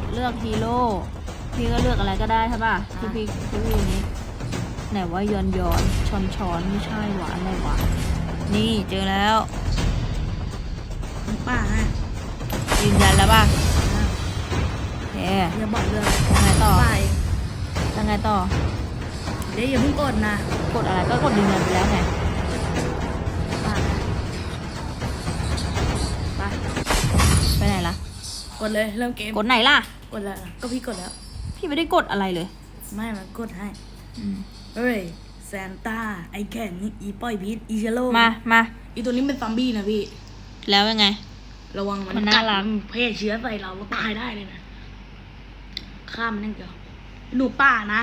ดเลือกฮีโร่พี่ก็เลือกอะไรก็ได้ใช่ป่ะที่พี่ที่พี่นี้ไหนว่ายอนยอนชอนชอนไม่ใช่หวานอะไรหวานนี่เจอแล้วป้าฮะยืนยันแล้วป่ะเย้อย่าบอกเลยยังไงต่อป้าเองยังไงต่อเดี๋ยวอย่าเพิ่งกดนะ กดอะไรก็กดยืนยันไปแล้วไง ดเลยเริ่มเกมกดไหนล่ะ กดแล้วก็พี่กดแล้ว พี่ไม่ได้กดอะไรเลย ไม่มันกดให้อืมเฮ้ยแซนต้าไอแคนนี่อีป้อยพีทอีเชโลมามาอีตัวนี้เป็นซอมบี้นะพี่ แล้วยังไง ระวังมันมันน่ากัดรัก มันเพศเชื้อใส่เราเราตายได้เลยนะข้ามมันนั่นเดียวหนูป้านะ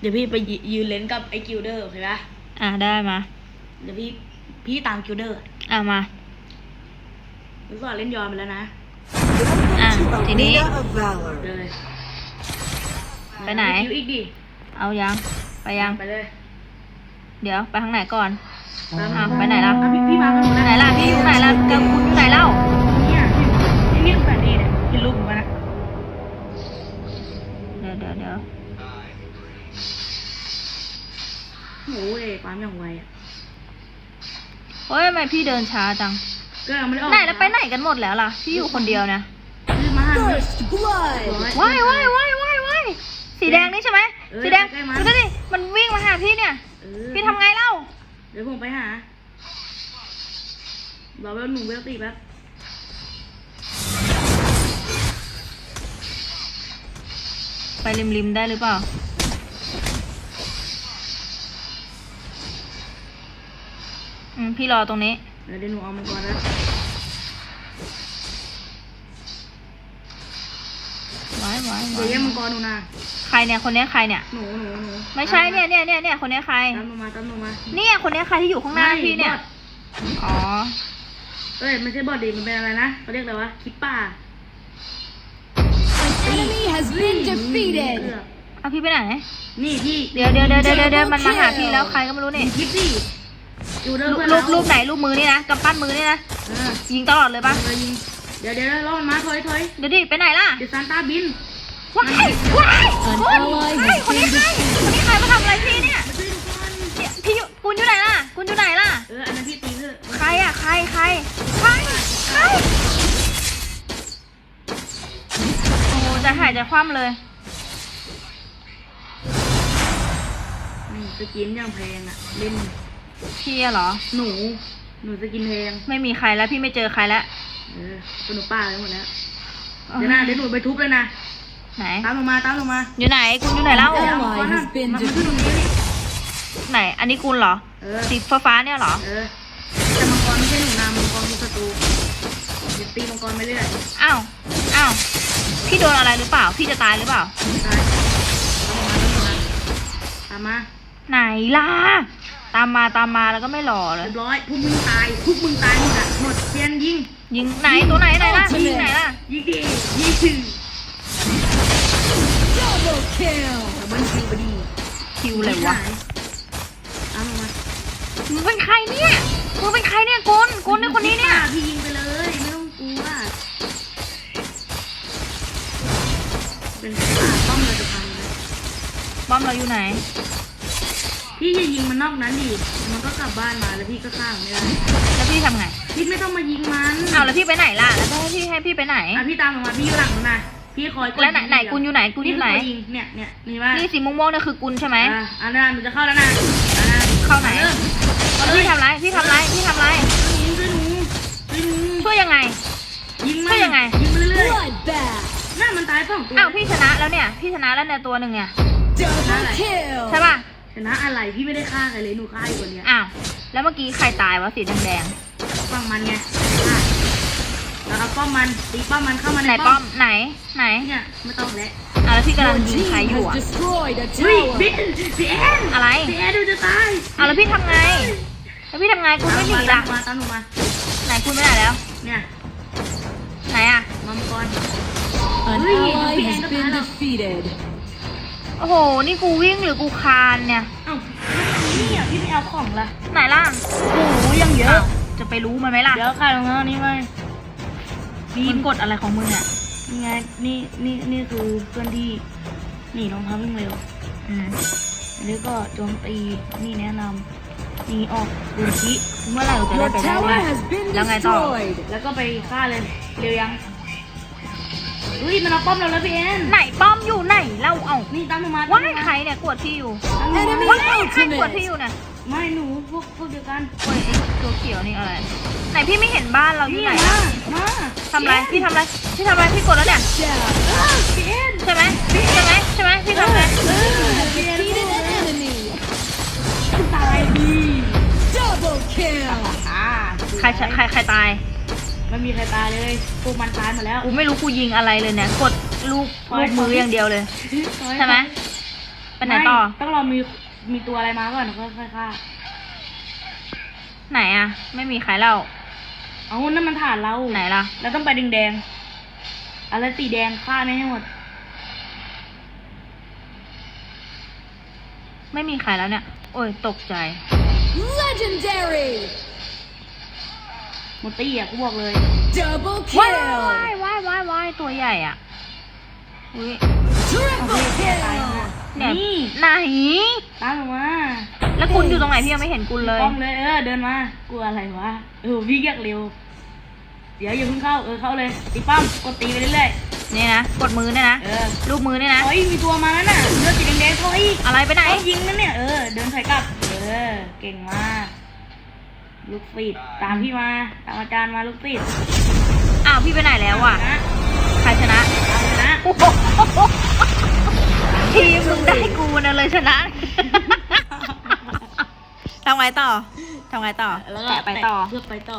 เดี๋ยวพี่ไปยืยืนเลนกับไอกิลเดอร์โอเคปะอะได้มา เดี๋ยวพี่พี่ตามกิลเดอร์อะมารู้สอนเล่นยอนไปแล้วนะ อะทีนี้ Arena of Valor. เลยไปไหน คิวอีกดิเอายัง ไปยัง ไปเลย เดี๋ยวไปทางไหนก่อนตามอะไปไหนล่ะ อ่พี่พี่มากันหมดแล้วไหนล่ะพี่อยู่ไหนล่ะเกมคุณอยู่ไหนเล่า เนี่ยพี่นี่นี่คือแผนที่เนี่ยกินลูกผมมานะเดี๋ยวเดี๋ยวเดี๋ยวโอ้ยความอย่างไวอะ เฮ้ยทำไมพี่เดินช้าจัง ก็ยังไม่ได้ออกไหนแล้วไปไหนกันหมดแล้วล่ะพี่อยู่คนเดียวนะคือมาห้า First blood. ว้ายว้ายว้ายว้ายว้ายสีแดงนี่ใช่ไหมเออสีแดงใกล้ๆมา ดูดิมันวิ่งมาหาพี่เนี่ย เออพี่ทำไงเล่าเดี๋ยวผมไปหาบอกว่าหนูเวลตีแป๊บไปริมริมๆได้หรือเปล่าอืมพี่รอตรงนี้ เดี๋ยวเดี๋ยวหนูเอามันก่อนนะไว้ไว้เดี๋ยวแย่งมังกรหนูนะใครเนี่ยคนเนี้ยใครเนี่ย หนูหนูหนูไม่ใช่เนี่ยเนี่ยเนี่ยเนี่ยคนเนี้ยใคร ตามหนูมาตามหนูมาเนี่ยคนเนี้ยใครที่อยู่ข้างหน้าไม่พี่เนี่ยบอทอ๋อ เอ้ยไม่ใช่บอดดีมันเป็นอะไรนะเขาเรียกอะไรวะคิปป้า An enemy has been เอ defeated. อเอาพี่ไปไหน นี่พี่เดี๋ยวเดี๋ยวเดี๋ยวเดี๋ยวเดี๋ยวเดี๋ยวมันมาหาพี่แล้วใครก็ไม่รู้นี่คิปดิ อยู่เดินรูปเพื่อนรูเราปรูปไหนรูปมือนี่นะกำปั้นมือนี่นะเออยิงตลอดเลยปะเออยิงเดี๋ยวเดี๋ยวรอมันมาถอยถอยเดี๋ยวดิไปไหนล่ะเดี๋ยวซานต้าบินว้ายว้ายเฮ้ยเฮ้ยคนนี้ใครคนนี้ใครมาทำอะไรพี่เนี่ยมาช่วยหนูก่อนเนี่ยพี่อยู่คุณอยู่ไหนล่ะ คุณอยู่ไหนล่ะ เอออันนั้นพี่ตีเถอะใครอะใครใครใครใครโอ้โหใจะหายใจะคว่ำเลยนี่สกินอย่างแพงอะเล่น พี่อะเหรอ หนู หนูสกินแพงไม่มีใครแล้วพี่ไม่เจอใครแล้วเออเป็นหนูป้าไปหมดแล้วเดี๋ยวนะเดี๋ยวหนูไปทุบเลยนะไหน ตามลงมาตามลงมาอยู่ไหนคุณอยู่ไหนเล่าดี๋ยวเอาก่อนนะมามาขึ้นตรงนี้ดิไหน อันนี้คุณเหรอ เออ สีฟ้าฟ้าๆเนี่ยเหรอ เออแต่มังกรไม่ใช่หนูนามังกรคือศัตรูเดี๋ยวตีมังกรไปเรื่อยอ้าว อ้าว พี่โดนอะไรหรือเปล่า พี่จะตายหรือเปล่า ตายตามมาไหนล่ะ ตามมาตามมาแล้วก็ไม่หล่อเลเรียยบร้อยพวกมึงตายพวกมึงตายหมดอะหมดเทียนยิงยิงไหนตัวไหนไหนล่ะยิงไหนล่ะยิงดิยิงถึง Double kill. แต่มันคิวพอดีคิวเลยวะตามลงมามึงเป็นใครเนี่ยมึงเป็นใครเนี่ยกุนกุนเนี่ยคนนี้เนี่ยพี่ยิงไปเลยไม่ต้องกลัวเป็นป่าป้อมเราจะพังเลยบอมเราอยู่ไหน พี่จะยิงมันนอกนั้นดิ มันก็กลับบ้านมาแล้วพี่ก็ฆ่ามันไม่ได้แล้วพี่ทำไงพี่ไม่ต้องมายิงมันอ้าวแล้วพี่ไปไหนล่ะ แล้วให้พี่ให้พี่ไปไหน อะพี่ตามลงมาพี่อยู่หลังมันนะพี่คอยกดแล้วไหนยิงไหนกุนอยู่ไหนกุนอยู่ไหนพี่คืคยิงเนี่ยเนี่ยนี่ว่านี่สีม่วงๆเนี่ยคือกุนใช่ไหมอะอันนั้นหนูจะเข้าแล้วนะอะนะเข้าไหนเริ่มแล้วพี่ทำไรพี่ทำไรพี่ทำไรยิงช่วยหนูช่วยหนูช่วยยังไง ยิงมันช่วยยังไงยิงไปเรื่อย Bloodbath. ๆหน้ามันตายสองตัวอ้าวพี่ชนะแล้วเนี่ย พี่ชนะแล้วเนี่ยตัวหนึ่งเนี่ย Double kill. ใช่ป่ะ ชนะอะไรพี่ไม่ได้ฆ่าใครเลยหนูฆ่าอีกคนเนี้ยอ้าว แล้วเมื่อกี้ใครตายวะสีแดงป้อมมันไงฆ่าแล้วเอาป้อมมันตีป้อมมันเข้ามาๆในไหนป้อมไหนไหนเนี่ยไม่ต้องแล้วอ้าวแล้วพี่กำลัง Your ยิง team ใครอยู่ has อะ destroyed a เฮ้ย tower. บิ๊พี่แอนอะไรพี่แอนดูจะตายอ้าวแล้วพี่ทำไง แล้วพี่ทำไงกุนไม่หนีตาล่ะมมาตามหนูมาไหนกุนไปไหนแล้ว เนี่ยไหนอะมังกร An Ui, ally bị has anh been nó phá đâu. defeated. โอ้โห นี่กูวิ่งหรือกูคานเนี่ยเอ้านี่อะพี่ไม่เอาของละไหนล่ะโอ้โหยังเยอะอ้าวจะไปรู้มันไหมล่ะ เดี๋ยวขายรองเท้านี้ไปมึงกดอะไรของมึงเนี่ยนี่ไง นี่ นี่ นี่คือเพื่อนที่หนีรองเท้าวิ่งเร็วอืมอันนี้ก็โจมตี นี่แนะนำหนีออกบุญชิเมื่อไหร่เราจะได้ Your ไปได้ tower วะ has been แล้วไงต่อ destroyed. แล้วก็ไปฆ่าเลย เร็วยังอุ้ยมันเอาป้อมเราแล้วพี่เอ็นไหนป้อมอยู่ไหนเราเอานี่ตามหนูมาว่าตามหนูใครมาเนี่ยกวดที่อยู่ตามหนู Enemy มาว่าใครกวดที่ ultimate. อยู่เนี่ยไม่หนูพวกพวกเดียวกันโอ้ยไอ้ตัวเขียวนี่อะไรไหนพี่ไม่เห็นบ้านเราอยู่นี่ไหนมาอะมาทำอะไรพี่ทำอะไรพี่ทำอะไรพี่กดแล้วเนี่ย Down. พี่เอ็นใช่ไหมใช่ไหมใช่ไหมพี่ทำอะไร Defeated an enemy. ตายดี Double kill. อ่าใครใครใครตาย ไม่มีใครตายเลยพวกมันตายหมดแล้ว กูไม่รู้กูยิงอะไรเลยเนี่ยกดลูกลูกมืออย่างเดียวเลยใช่ไหมไปไหนต่อม่ต้องรอมีมีตัวอะไรมาก่อนค่อยๆฆ่าไหนอะไม่มีใครเล่าเอานั่นมันฐานเราไหนล่ะแล้วต้องไปแดงๆอะไรสีแดงฆ่าไม่ให้หมด ไม่มีใครแล้วเนี่ย โอ้ยตกใจ Legendary. หมดตี้อะกูบอกเลย Double ว้าย kill. ว้ายว้ายว้ายว้ายตัวใหญ่อะอุ้ย Triple ตาย kill. นะเนี่ยนี่ไหน ตามหนูมาแล้วคุณอยู่ตรงไหนพี่ยังไม่เห็นคุณเลย ป้อมเลยเออเดินมากลัวอะไรวะเออวิ่งอยากเร็ว เดี๋ยวอย่าเพิ่งเข้าเออเข้าเลยตีป้อมกดตีไปเรื่อยนี่นะ กดมือเนี่ยนะ ๆเออรูปมือเนี่ยนะถอยมีตัวมาแล้วน่ะเลือดสีแดงๆถอยอะไรไปไหนเอายิงนั่นเนี่ยเออเดินถอยกลับเออเก่งมาก ลูกศิษย์ตามพี่มา ตามอาจารย์มาลูกศิษย์อ้าวพี่ไปไหนแล้วอะ นะใครชนะตามนะโอ้โหทีมมึงได้กูนะเลยชนะ ทำไงต่อ ทำไงต่อแล้วก็แกะไปต่อเพื่อไปต่อ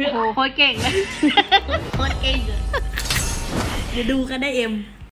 โอ้โหโคตรเก่งเลย โคตรเก่งเลยเดี๋ยวดูกันได้เอ็ม